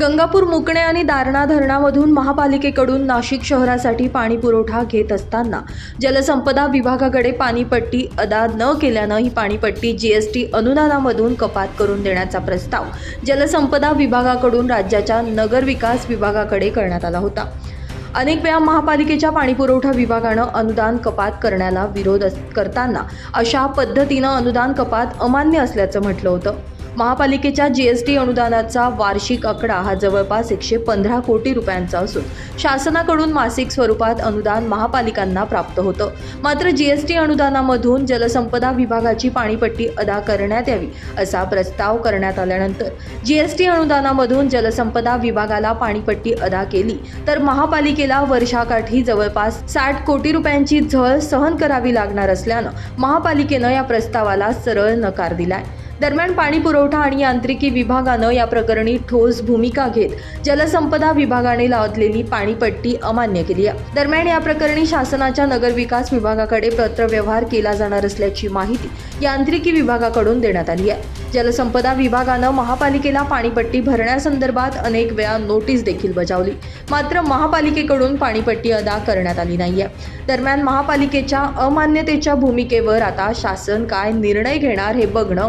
गंगापूर मुकणे आणि दारणा धरणामधून महापालिकेकडून नाशिक शहरासाठी पाणी पुरवठा घेत असताना जलसंपदा विभागाकडे पाणीपट्टी अदा न केल्यानं ही पाणीपट्टी जीएसटी अनुदानामधून कपात करून देण्याचा प्रस्ताव जलसंपदा विभागाकडून राज्याच्या नगरविकास विभागाकडे करण्यात आला होता. अनेक वेळा महापालिकेच्या पाणीपुरवठा विभागानं अनुदान कपात करण्याला विरोध अस- करताना अशा पद्धतीनं अनुदान कपात अमान्य असल्याचं म्हटलं होतं. महापालिकेच्या जीएसटी अनुदानाचा वार्षिक आकडा हा जवळपास एकशे पंधरा कोटी रुपयांचा असून शासनाकडून मासिक स्वरूपात अनुदान महापालिकांना प्राप्त होतं. मात्र जीएसटी अनुदानामधून जलसंपदा विभागाची पाणीपट्टी अदा करण्यात यावी असा प्रस्ताव करण्यात आल्यानंतर जीएसटी अनुदानामधून जलसंपदा विभागाला पाणीपट्टी अदा केली तर महापालिकेला वर्षाकाठी जवळपास साठ कोटी रुपयांची झळ सहन करावी लागणार असल्यानं महापालिकेनं या प्रस्तावाला सरळ नकार दिलाय. दरम्यान पाणी पुरवठा आणि यांत्रिकी विभागानं या प्रकरणी ठोस भूमिका घेत जलसंपदा विभागाने लावलेली पाणीपट्टी अमान्य केली आहे. दरम्यान या प्रकरणी शासनाच्या नगरविकास विभागाकडे पत्रव्यवहार केला जाणार असल्याची माहिती यांत्रिकी विभागाकडून देण्यात आली आहे. जलसंपदा विभागानं महापालिकेला पाणीपट्टी भरण्यासंदर्भात अनेक वेळा नोटीस देखील बजावली. मात्र महापालिकेकडून पाणीपट्टी अदा करण्यात आली नाहीये. दरम्यान महापालिकेच्या अमान्यतेच्या भूमिकेवर आता शासन काय निर्णय घेणार हे बघणं